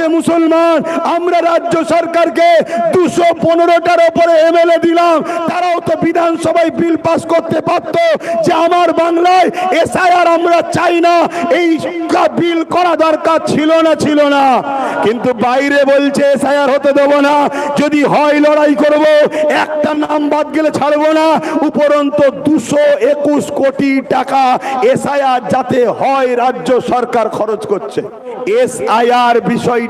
আজকে মুসলমান, আমরা রাজ্য সরকারকে দুশো পনেরোটার ওপরে এমএলএ দিলাম। তারাও তো বিধানসভায় বিল পাস করতে পারত যে আমার বাংলায় এসআইআর আমরা চাই না। এই বিল করা দরকার ছিল না ছিল না। কিন্তু বাইরে বলছে, এসআইআর হতে দেবো না। যদি হয় লড়াই করব, একটা নাম বাদ গেলে ছাড়বো না। উপরন্ত দুশো একুশ কোটি টাকা এসআইআর যাতে হয় রাজ্য সরকার খরচ করছে। এসআইআর বিষয়টা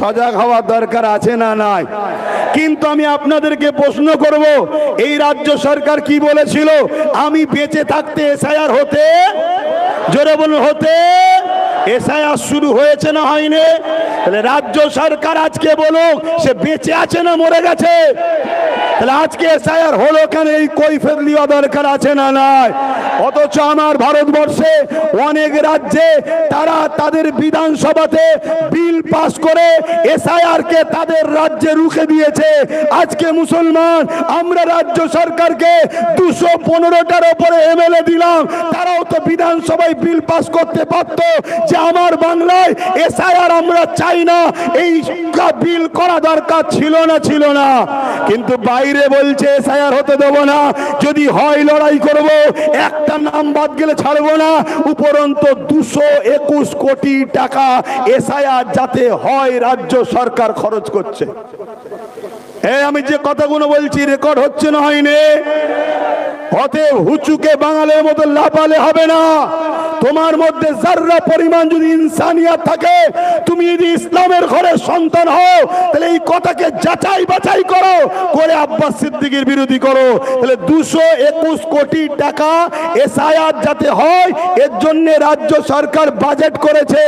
সজাগ হওয়ার দরকার আছে না নাই? কিন্তু আমি আপনাদেরকে প্রশ্ন করব, এই রাজ্য সরকার কি বলেছিল? আমি বেঁচে থাকতে এসআইআর হতে, জোরে বলুন, হতে এসআইআর শুরু হয়েছে না হয়নি? তাহলে রাজ্য সরকার আজকে বলুক, সে বেঁচে আছে না মরে গেছে? আজকে এসআইআর হলো কেন? এই কৈফের দেওয়া দরকার আছে না নাই? অথচ আমার ভারতবর্ষে অনেক রাজ্যে তারা তাদের বিধানসভাতে বিল পাস করে এসআইআর কে তাদের রাজ্যে রুখে দিয়েছে। আজকে মুসলমান, আমরা রাজ্য সরকারকে দুশো পনেরোটার ওপরে এমএলএ দিলাম। তারাও তো বিধানসভায় বিল পাস করতে পারত যে আমার বাংলায় এসআইআর আমরা চাই না। এই বিল করা দরকার ছিল না ছিল না। কিন্তু বাইরে বলছে এসআইআর হতে দেব না। যদি হয় লড়াই করব, একটা নাম বাদ গেলে ছাড়বো না। উপরন্ত দুশো একুশ কোটি টাকা এসআইআর যাতে হয় রাজ্য সরকার খরচ করছে। হ্যাঁ আমি যে কথাগুলো বলছি, রেকর্ড হচ্ছে না হয়নি। অতএব হুচুকে বাঙালির মতো লাপালে হবে না। তোমার মধ্যে যার্রা পরিমাণ যদি ইনসানিয়াত থাকে, তুমি যদি ইসলামের ঘরে সন্তান হও, তাহলে এই কথাকে যাচাই বাছাই করো, করে আব্বাস সিদ্দিকের বিরোধী করো। তাহলে দুশো একুশ কোটি টাকা এসআইআর যাতে হয়, এর জন্য রাজ্য সরকার বাজেট করেছে।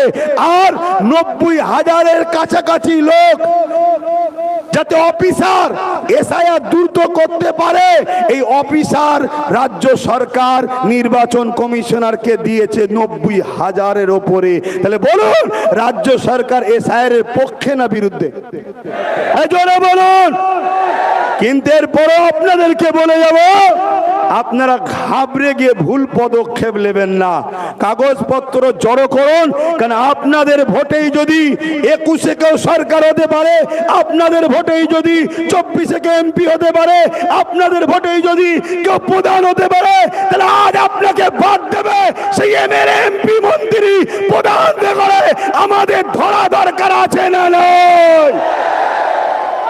আর নব্বই হাজারের কাছাকাছি লোক যাতে অফিসার এসআইআর দ্রুত করতে পারে, এই অফিসার রাজ্য সরকার নির্বাচন কমিশনারকে দিয়েছে নব্বই হাজারের ওপরে। তাহলে বলুন, রাজ্য সরকার এসআইআর এর পক্ষে না বিরুদ্ধে? বলুন। কিন্তু এরপরও আপনাদেরকে বলে যাব আপনারা ঘাবড়ে গিয়ে ভুল পদক্ষেপ নেবেন না। কাগজপত্র জড়ো করুন, কারণ আপনাদের ভোটেই যদি একুশে কেউ সরকার হতে পারে, আপনাদের ভোটেই যদি চব্বিশে কেউ এমপি হতে পারে, আপনাদের ভোটেই যদি কেউ প্রধান হতে পারে, তাহলে আজ আপনাকে বাদ দেবে সেই এমএলএ এমপি মন্ত্রী প্রধান আমাদের ধরা দরকার আছে না নয়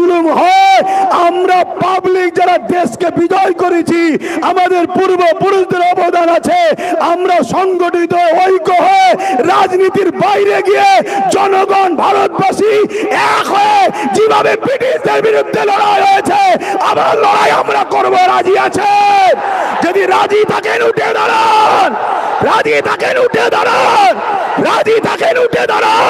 জুলুম হয়। আমরা পাবলিক যারা দেশকে বিজয় করেছি, আমাদের পূর্বপুরুষদের অবদান আছে। আমরা সংগঠিত ঐক্য হয়ে রাজনীতির বাইরে গিয়ে জনগণ, ভারতবাসী এক হয়ে যেভাবে ব্রিটিশদের বিরুদ্ধে লড়াই হয়েছে আবার লড়াই আমরা করব, রাজি আছে যদি রাজি থাকেন, উঠে দাঁড়ান। রাজি থাকেন, উঠে দাঁড়ান। রাজি থাকেন, উঠে দাঁড়ান।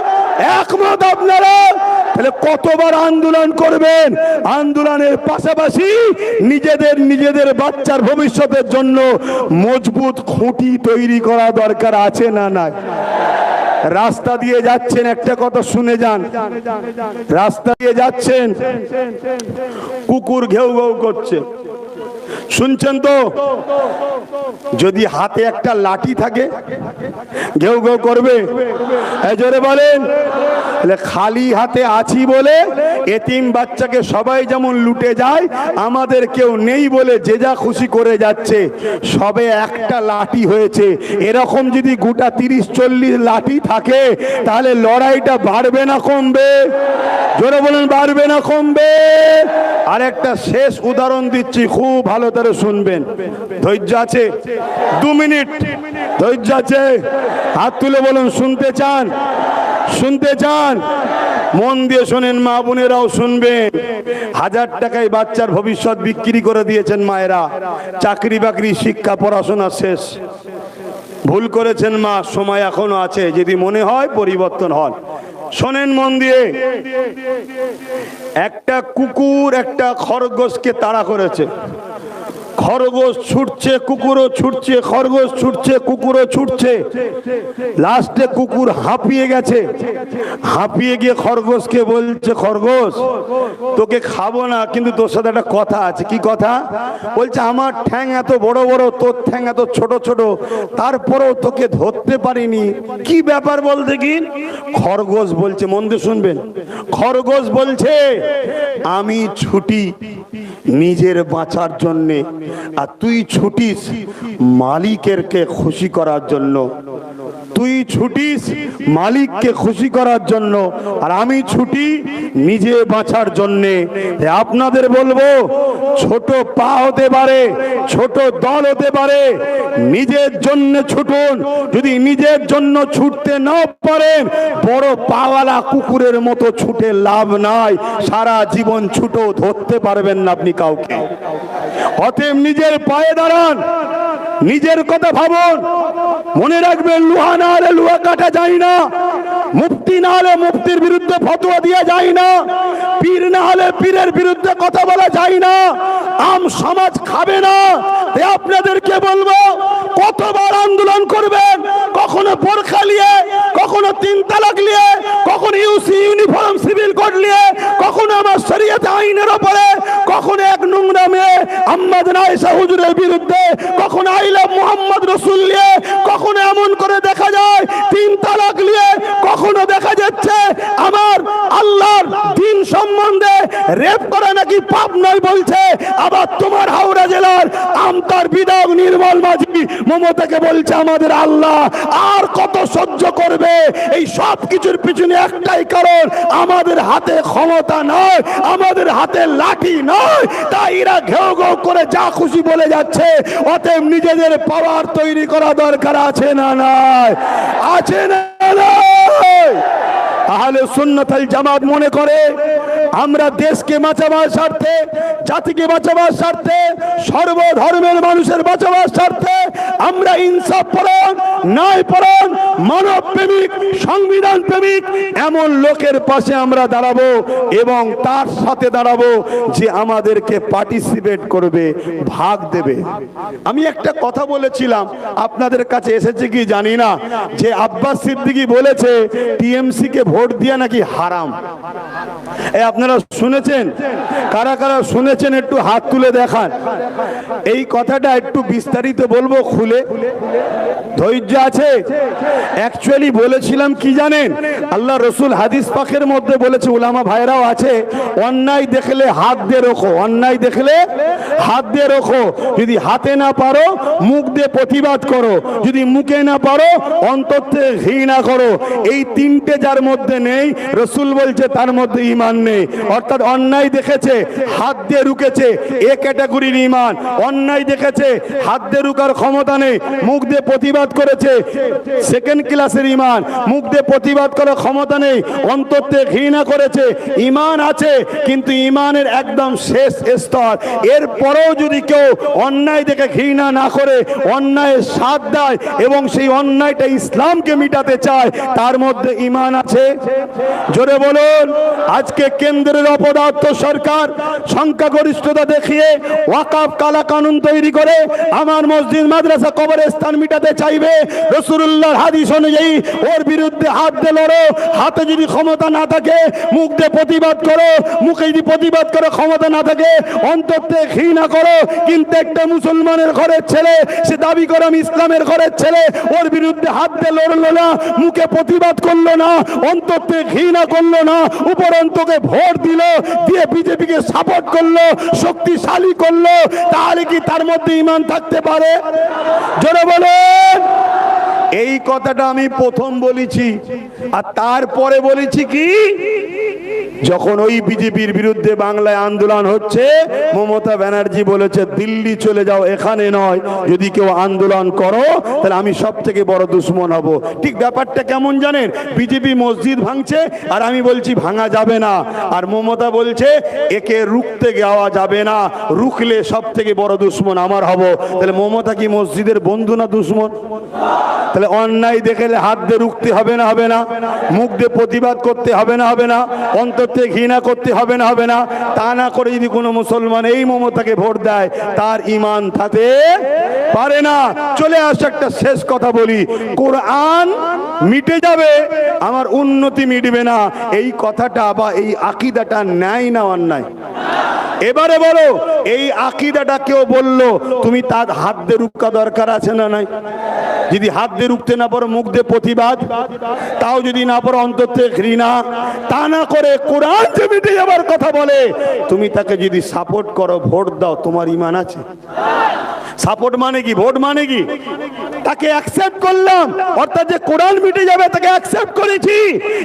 একমত আপনারা? তাহলে কতবার আন্দোলন করবেন? আন্দোলনের পাশাপাশি নিজেদের নিজেদের বাচ্চার ভবিষ্যতের জন্য মজবুত খুঁটি তৈরি করা দরকার আছে না নাই? রাস্তা দিয়ে যাচ্ছেন, একটা কথা শুনে যান। রাস্তা দিয়ে যাচ্ছেন, কুকুর ঘেউ ঘেউ করছে। শুনছেন তো? যদি হাতে একটা লাঠি থাকে, ঘেউ ঘেউ করবে। জোরে বলেন। খালি হাতে আছি বলে এতিম বাচ্চাকে সবাই যেমন লুটে যায়, আমাদের কেউ নেই বলে যে যা খুশি করে যাচ্ছে, সবে একটা লাঠি হয়েছে। এরকম যদি গোটা তিরিশ চল্লিশ লাঠি থাকে, তাহলে লড়াইটা বাড়বে না কমবে। জোরে বলেন, বাড়বে না কমবে। আর একটা শেষ উদাহরণ দিচ্ছি, খুব ভালো করে শুনবেন। ধৈর্য আছে? দু মিনিট। ধৈর্য আছে? হাত তুলে বলুন, শুনতে চান? শুনতে চান? মন দিয়ে শোনেন, মা বোনেরাও শুনবেন। হাজার টাকায় বাচ্চার ভবিষ্যৎ বিক্রি করে দিয়েছেন মায়েরা। চাকরি বাকরি, শিক্ষা, পড়াশোনা শেষ। ভুল করেছেন মা, সময় এখনও আছে। যদি মনে হয়, পরিবর্তন হন। শোনেন মন দিয়ে। একটা কুকুর, একটা খরগোশকে তাড়া করেছে। খরগোশ ছুটছে, কুকুরও ছুটছে, খরগোশ ছুটছে, কুকুরও ছুটছে। লাস্টে কুকুর হাঁপিয়ে গেছে। হাঁপিয়ে গিয়ে খরগোশকে বলছে, খরগোশ, তোকে খাব না, কিন্তু তোর সাথে একটা কথা আছে। কি কথা? বলছে, আমার ঠ্যাং এত বড় বড়, তোর ঠ্যাং এত ছোট ছোট, তারপরেও তোকে ধরতে পারিনি। কি ব্যাপার বলতে কি খরগোশ বলছে, মন দিয়ে শুনবেন। খরগোশ বলছে, আমি ছুটি নিজের বাঁচার জন্যে। আর তুই ছুটিস মালিকেরকে খুশি করার জন্য। তুই ছুটিস মালিককে খুশি করার জন্য। আর আমি ছুটি নিজে বাঁচার জন্যে। আপনাদের বলব, ছোট পা হতে পারে, ছোট দল হতে পারে, নিজের জন্য ছুটুন। যদি নিজের জন্য ছুটতে না পারেন, বড় পাওয়ালা কুকুরের মতো ছুটে লাভ নাই। সারা জীবন ছুটো ধরতে পারবেন না আপনি কাউকে। অতএব নিজের পায়ে দাঁড়ান, নিজের কথা ভাবুন। মনে রাখবেন লোহা না হলে লুয়া কাটা যায় না। মুক্তি না হলে মুক্তির বিরুদ্ধে ফতোয়া দিয়ে যায় না। পীর না হলে পীরের বিরুদ্ধে কথা বলা যায় না। আম সমাজ খাবে না। আপনাদেরকে বলব, কতবার আন্দোলন করবেন, কখনো বোরখা নিয়ে তিন তালাক নিয়ে, কখনো ইউসি ইউনিফর্ম সিভিল কোড নিয়ে, কখনো আমার শরীয়তে আইনের ওপরে, কখনো এক নোংরা মেয়ে আম্মাদ নাইসা হুজুরের বিরুদ্ধে, কখনো আইলা মোহাম্মদ রসুল নিয়ে, কখনো এমন করে দেখা যায়, তিন তালাক নিয়ে কখনো দেখা যাচ্ছে, আমার আল্লাহর দিন সম্বন্ধে রেপ করা নাকি পাপ নয় বলছে, আবার তোমার হাওড়া জেলার আমতার বিধায়ক নির্মল মাঝি মমতাকে বলছে, আমাদের আল্লাহ আর কত সহ্য করবে এই সব কিছুর পিছনে একটাই কারণ, আমাদের হাতে ক্ষমতা নয়, আমাদের হাতে লাঠি নয়। তাই এরা ঘেউ ঘেউ করে যা খুশি বলে যাচ্ছে, অতএব নিজেদের পাওয়ার তৈরি করা দরকার আছে না নয় আছে না আহলে সুন্নতাল জামাত মনে করে, আমরা দেশকে বাঁচাবার স্বার্থে, জাতিকে বাঁচাবার স্বার্থে, সর্বধর্মের মানুষের বাঁচাবার স্বার্থে, আমরা ইনসাফ পরণ ন্যায় পরণ মানব প্রেমিক সংবিধান প্রেমিক এমন লোকের পাশে আমরা দাঁড়াবো এবং তার সাথে দাঁড়াবো যে আমাদেরকে পার্টিসিপেট করবে, ভাগ দেবে। আমি একটা কথা বলেছিলাম, আপনাদের কাছে এসেছে কি জানি না, যে আব্বাস সিদ্দিকী বলেছে টিএমসি কে ভোট দিয়া নাকি হারাম। এই আপনারা শুনেছেন? কারা কারা শুনেছেন? একটু হাত তুলে দেখান। এই কথাটা একটু বিস্তারিত বলব, খুলে। ধৈর্য আছে? অ্যাকচুয়ালি বলেছিলাম কি জানেন? আল্লাহ রসুল হাদিস পাকের মধ্যে বলেছে, উলামা ভাইরাও আছে, অন্যায় দেখলে হাত দিয়ে রোখো, অন্যায় দেখলে হাত দিয়ে রোখো। যদি হাতে না পারো, মুখ দিয়ে প্রতিবাদ করো। যদি মুখে না পারো, অন্তর ঘৃণা করো। এই তিনটে যার মধ্যে নেই, রসুল বলছে তার মধ্যে ইমান নেই। অর্থাৎ অন্যায় দেখেছে, হাত দিয়ে রুকেছে এ ক্যাটাগরির ইমান অন্যায় দেখেছে, হাত দিয়ে রুকার ক্ষমতা নেই, মুখ দিয়ে প্রতিবাদ করেছে। সেকেন্ড ক্লাসের ইমান। মুখ দিয়ে প্রতিবাদ করার ক্ষমতা নেই। অন্তর থেকে ঘৃণা করেছে। ইমান আছে, কিন্তু ইমানের একদম শেষ স্তর। এরপরেও যদি কেউ অন্যায় দেখে ঘৃণা না করে, অন্যায়ের সাথ দেয় এবং সেই অন্যায়টা ইসলামকে মিটাতে চায়, তার মধ্যে ইমান আছে। জোরে বলুন, আজকে কেন্দ্রের অপদার্থ সরকার সংখ্যাগরিষ্ঠতা দেখিয়ে ওয়াকাফ কালা কানুন তৈরি করে আমার মসজিদ মাদ্রাসা কবরস্থান মিটাতে চাইবে। রসুল্লাহর হাদিস অনুযায়ী ওর বিরুদ্ধে হাত দিয়ে লড়ো। হাতে যদি ক্ষমতা না থাকে, মুখ দিয়ে প্রতিবাদ করো। মুখে যদি প্রতিবাদ করে, ক্ষমতা না থাকে অন্তর থেকে ঘৃণা করো। কিন্তু একটা মুসলমানের ঘরের ছেলে, সে দাবি করে আমি ইসলামের ঘরের ছেলে, ওর বিরুদ্ধে হাত দিয়ে লড়লো না, মুখে প্রতিবাদ করল না অন্তর থেকে ঘৃণা করল না, উপরন্তকে ভোট দিল, দিয়ে বিজেপিকে সাপোর্ট করল, শক্তিশালী করল। তাহলে কি তার মধ্যে ইমান থাকতে পারে? জোরে বলেন। এই কথাটা আমি প্রথম বলেছি। আর তারপরে বলেছি কি? যখন ওই বিজেপির বিরুদ্ধে বাংলায় আন্দোলন হচ্ছে, মমতা ব্যানার্জি বলেছে, দিল্লি চলে যাও, এখানে নয়। যদি কেউ আন্দোলন করো, তাহলে আমি সব থেকে বড় দুশ্মন হব। ঠিক ব্যাপারটা কেমন জানেন? বিজেপি মসজিদ ভাঙছে, আর আমি বলছি, ভাঙা যাবে না। আর মমতা বলছে, একে রুখতে যাওয়া যাবে না। রুখলে সব থেকে বড় দুশ্মন আমার হব। তাহলে মমতা কি মসজিদের বন্ধু না দুশ্মন? তাহলে অন্যায় দেখলে হাত দিয়ে রুখতে হবে না হবে না। মুখ দিয়ে প্রতিবাদ করতে হবে না হবে না। অন্তর থেকে ঘৃণা করতে হবে না হবে না। তা না করে যদি কোনো মুসলমান এই মমতাকে ভোট দেয়, তার ইমান থাকতে পারে না। চলে আসে একটা শেষ কথা বলি। কোরআন মিটে যাবে, আমার উন্নতি মিটবে না। এই কথাটা বা এই আকিদাটা ন্যায় না অন্যায়? এবারে বলো, এই আকিদাটা কেউ বলল, তুমি তার হাত দিয়ে রুক্কা দরকার আছে না নাই? যদি হাত দিয়ে রুখতে না পারো, মুখ দিয়ে প্রতিবাদ, তাও যদি না পারো, অন্তর থেকে ঘৃণা, তা না করে কোরআন যে মিটে যাবার কথা বলে, তুমি তাকে যদি সাপোর্ট করো, ভোট দাও, তোমার ইমান আছে। সাপোর্ট মানে কি? ভোট মানে কি? তাকে অ্যাকসেপ্ট করলাম, অর্থাৎ যে কোরআন মিটে যাবে, তাকে অ্যাকসেপ্ট করেছি।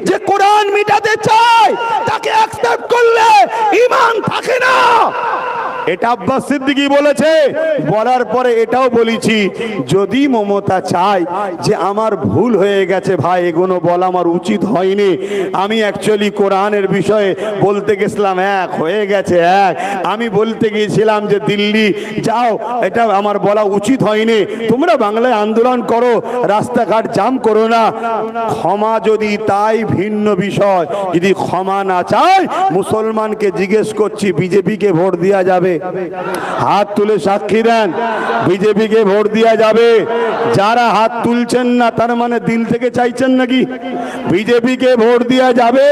যে কোরআন মিটাতে চায়, তাকে অ্যাকসেপ্ট করলে ইমান থাকে না। এটা আব্বাস সিদ্দিকি বলেছে। বলার পরে এটাও বলেছি, যদি মমতা চায় যে আমার ভুল হয়ে গেছে ভাই, এগুলো বলা আমার উচিত হয়নি। আমি অ্যাকচুয়ালি কোরআনের বিষয়ে বলতে গেছিলাম, এক হয়ে গেছে, এক। আমি বলতে গিয়েছিলাম যে, দিল্লি যাও, এটা আমার বলা উচিত হয়নি। তোমরা বাংলায় আন্দোলন করো, রাস্তাঘাট জাম করো না। ক্ষমা যদি তাই ভিন্ন বিষয়, যদি ক্ষমা না চায়, মুসলমানকে জিজ্ঞেস করছি, বিজেপিকে ভোট দেওয়া যাবে। হাত তুলে সাক্ষী দেন। বিজেপিকে ভোট দেওয়া যাবে। যারা হাত তুলছেন না, তার মানে দিল থেকে চাইছেন নাকি? বিজেপিকে ভোট দেওয়া যাবে।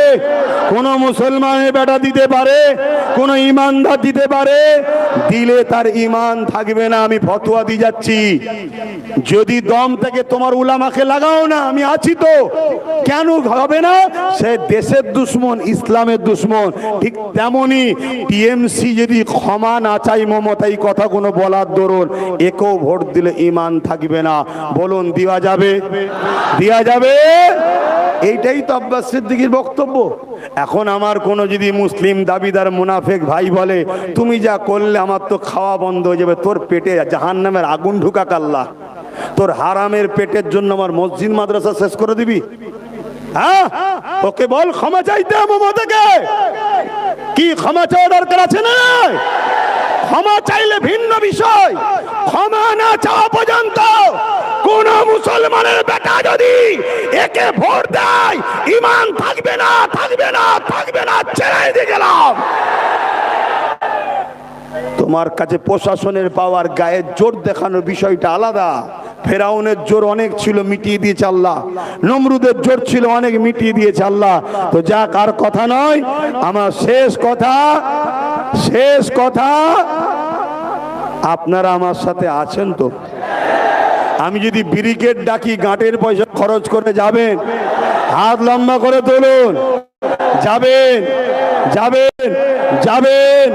কোন মুসলমানের বেটা দিতে পারে, কোন ইমানদার দিতে পারে। দিলে তার ইমান থাকবে না, আমি ফতোয়া দিয়ে যাচ্ছি। যদি দম থেকে তোমার উলামাকে লাগাও না, আমি আছি তো। কেন হবে না? সে দেশের দুশ্মন, ইসলামের দুশ্মন। ঠিক তেমনি টিএমসি যদি ক্ষমা না চাই মমতা এই কথাগুলো বলার দরুন। একেও ভোট দিলে ইমান থাকবে না। বলুন, দেওয়া যাবে? দেওয়া যাবে? এইটাই তো আব্বাস সিদ্দিকির বক্তব্য। এখন আমার কোনো যদি মুসলিম দাবিদার, মুনাফেক ভাই বলে, তুমি যা করলে আমার তো খাওয়া বন্ধ হয়ে যাবে, তোর পেটে জাহান নামের আগুন ঢুকা কাল্লা তোর হারামের পেটের জন্য আমার মসজিদ, মাদ্রাসা শেষ করে দিবি? হ্যাঁ? ওকে বল, ক্ষমা চাইতে কি, ক্ষমা চাওয়া দরকার আছে না ক্ষমা চাইলে ভিন্ন বিষয়। ক্ষমা না চাওয়া পর্যন্ত কোন মুসলমানের বেটা যদি একে ভোট দেয় ইমান থাকবে না থাকবে না থাকবে না ছেড়ে দিয়ে গেলাম। তোমার কাছে প্রশাসনের পাওয়ার গায়ের জোর দেখানোর বিষয়টা আলাদা। ফেরাউনের জোর অনেক ছিল, মিটিয়ে দিয়েছে আল্লাহ। নমরুদের জোর ছিল, অনেক মিটিয়ে দিয়েছে আল্লাহ। তো যা কার কথা নয়, আমার শেষ কথা শেষ কথা, আপনারা আমার সাথে আছেন তো? আমি যদি ব্রিগেড ডাকি, গাঁটের পয়সা খরচ করে যাবেন, হাত লম্বা করে তুলুন। যাবেন যাবেন যাবেন।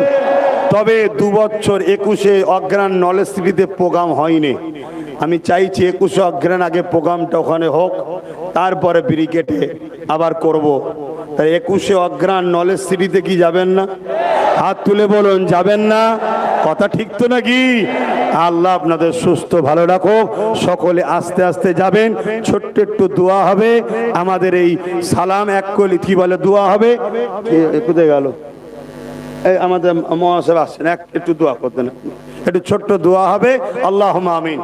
তবে দু বছর একুশে অজ্ঞান নলেজ সিটিতে প্রোগ্রাম হয়নি। আমি চাইছি একুশে অজ্ঞান আগে প্রোগ্রামটা ওখানে হোক, তারপরে ব্রিগেডে আবার করব। তাই একুশে অজ্ঞান নলেজ সিটিতে কি যাবেন না? হাত তুলে বলুন যাবেন না? কথা ঠিক তো নাকি? আল্লাহ আপনাদের সুস্থ ভালো রাখো সকলে আস্তে আস্তে যাবেন। ছোট্ট একটু দোয়া হবে। আমাদের এই সালাম এক কলি কি বলে দোয়া হবে? কোথায় গেল? এই আমাদের মহাসব আসছেন এক একটু দোয়া করতেন। একটু ছোট্ট দোয়া হবে। আল্লাহ আমিন।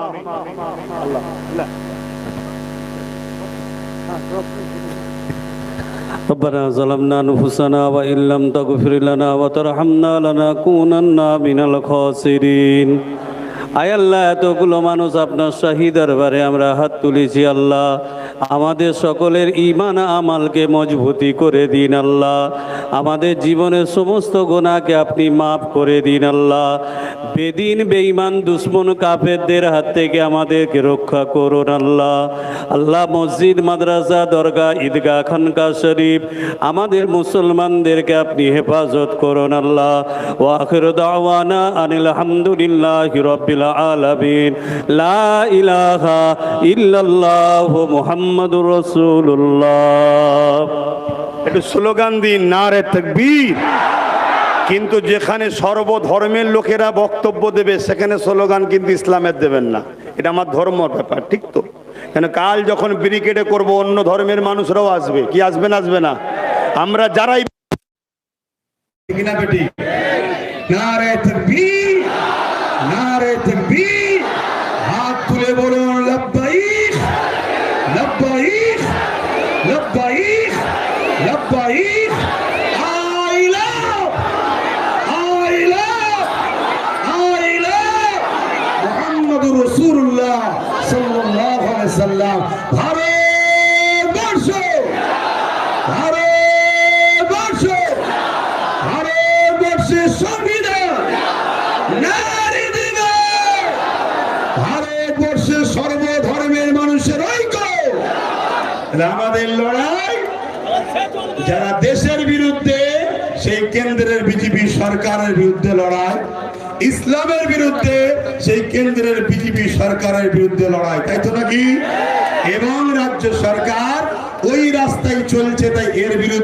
ربنا ظلمنا أنفسنا وإن لم تغفر لنا وترحمنا لنكونن من الخاسرين আয় আল্লাহ এতগুলো মানুষ আপনার শাহী দরবারে আমরা হাত তুলেছি আল্লাহ আমাদের সকলের ইমান আমালকে মজবুতি করে দিন আল্লাহ। আমাদের জীবনের সমস্ত গোনাকে আপনি মাফ করে দিন আল্লাহ। বেদিন, বেঈমান, দুশ্মন, কাফেরদের হাত থেকে আমাদেরকে রক্ষা করুন আল্লাহ। আল্লাহ মসজিদ, মাদ্রাসা দরগা ঈদগাহ খানকা শরীফ আমাদের মুসলমানদেরকে আপনি হেফাজত করুন আল্লাহ। ওয়াখির দাওয়ানা আনিল হামদুলিল্লাহ রব্বিল আলামিন। লা ইলাহা ইল্লাল্লাহ মুহাম্মাদুর রাসূলুল্লাহ। একটু স্লোগান দিন নারে তকবীর। কিন্তু যেখানে সর্বধর্মের লোকেরা বক্তব্য দেবে সেখানে স্লোগান কিন্তু ইসলামের দেবেন না। এটা আমার ধর্মর ব্যাপার ঠিক তো? কেন কাল যখন ব্রিকেডে করব অন্য ধর্মের মানুষরাও আসবে। কি আসবে না আসবে না? আমরা যারাই না তকবীর নারে তকবীর হাত তুলে বলুন লব্বাইক লব্বাইক লব্বাইক লব্বাইক I love I love I love মুহাম্মাদুর রাসূলুল্লাহ সাল্লাল্লাহু আলাইহি সাল্লাম ভারতবর্ষ আমাদের লড়াই, যারা দেশের বিরুদ্ধে, সেই কেন্দ্রের বিজেপি সরকারের বিরুদ্ধে লড়াই, ইসলামের বিরুদ্ধে, সেই কেন্দ্রের বিজেপি সরকারের বিরুদ্ধে লড়াই, তাই তো নাকি? এবং রাজ্য সরকার ওই রাস্তায় চলছে তাই এর বিরুদ্ধে